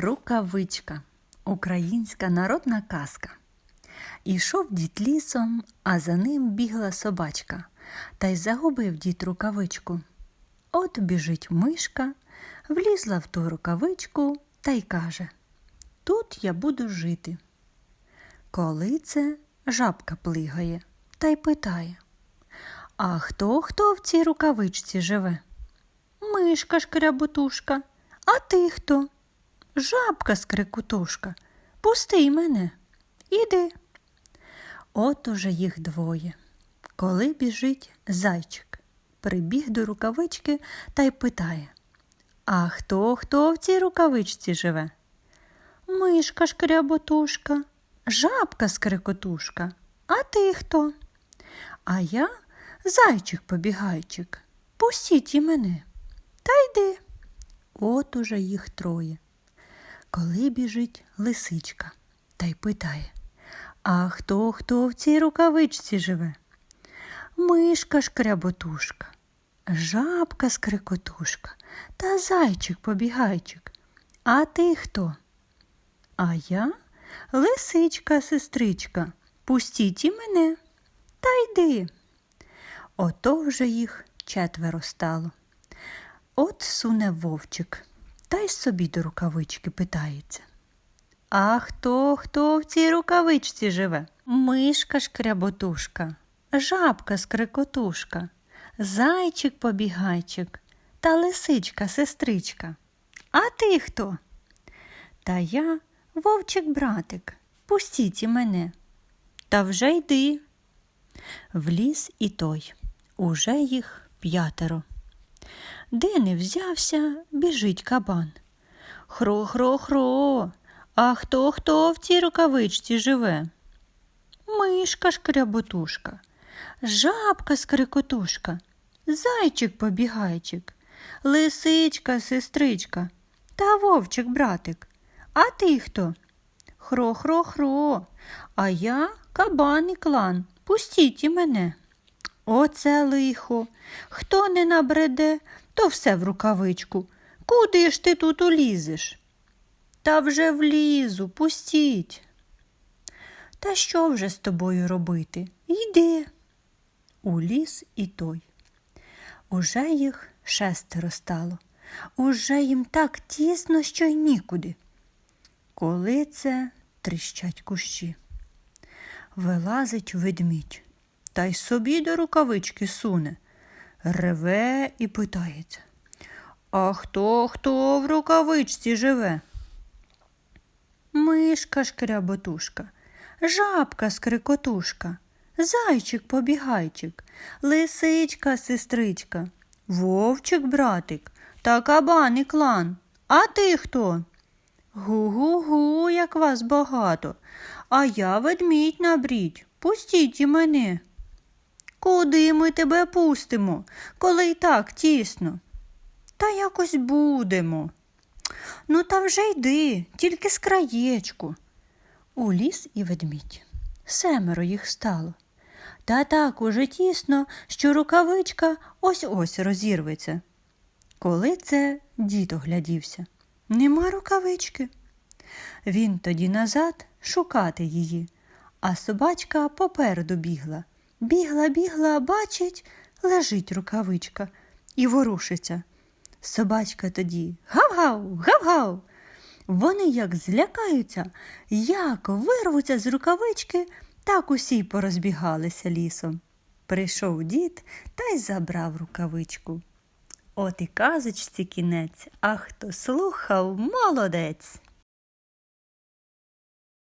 Рукавичка українська народна казка. Ішов дід лісом, а за ним бігла собачка, та й загубив дід рукавичку. От біжить мишка, влізла в ту рукавичку та й каже Тут я буду жити. Коли це жабка плигає та й питає А хто хто в цій рукавичці живе? Мишка шкряботушка, а ти хто? Жабка скрикутушка, пусти й мене, іди. От уже їх двоє. Коли біжить зайчик, прибіг до рукавички та й питає А хто хто в цій рукавичці живе? Мишка шкряботушка, жабка скрикотушка, а ти хто? А я зайчик побігайчик, пустіть і мене. Та йди. От уже їх троє. Коли біжить лисичка та й питає А хто хто в цій рукавичці живе? Мишка шкряботушка, жабка скрикотушка та зайчик побігайчик. А ти хто? А я лисичка, сестричка, пустіть і мене та йди. Ото вже їх четверо стало. От суне вовчик, та й собі до рукавички питається. А хто хто в цій рукавичці живе? Мишка шкряботушка, жабка скрикотушка, зайчик побігайчик та лисичка сестричка. А ти хто? Та я вовчик братик, пустіть і мене. Та вже йди. Вліз і той, уже їх п'ятеро. Де не взявся, біжить кабан. Хро-хро-хро, а хто хто в цій рукавичці живе? Мишка шкряботушка, жабка скрикотушка, зайчик побігайчик, лисичка сестричка та вовчик братик. А ти хто? Хро-хро-хро, а я кабан і клан. Пустіть і мене. Оце лихо. Хто не набреде, то все в рукавичку. Куди ж ти тут улізеш? Та вже влізу, пустіть. Та що вже з тобою робити? Йди. Уліз і той. Уже їх шестеро стало. Уже їм так тісно, що й нікуди. Коли це тріщать кущі. Вилазить ведмідь та й собі до рукавички суне, реве і питається. А хто хто в рукавичці живе? Мишка шкряботушка, жабка скрикотушка, зайчик побігайчик, лисичка сестричка, вовчик братик та кабан і клан. А ти хто? Гу-гу-гу, як вас багато, а я ведмідь набрідь. Пустіть і мене. Куди ми тебе пустимо, коли й так тісно? Та якось будемо. Ну, та вже йди, тільки з краєчку. Уліз і ведмідь. Семеро їх стало. Та так уже тісно, що рукавичка ось ось розірветься. Коли це дід оглядівся, нема рукавички. Він тоді назад шукати її, а собачка попереду бігла. Бігла, бігла, бачить, лежить рукавичка і ворушиться. Собачка тоді гав-гав, гав-гав. Вони як злякаються, як вирвуться з рукавички, так усі порозбігалися лісом. Прийшов дід та й забрав рукавичку. От і казочці кінець, а хто слухав, молодець.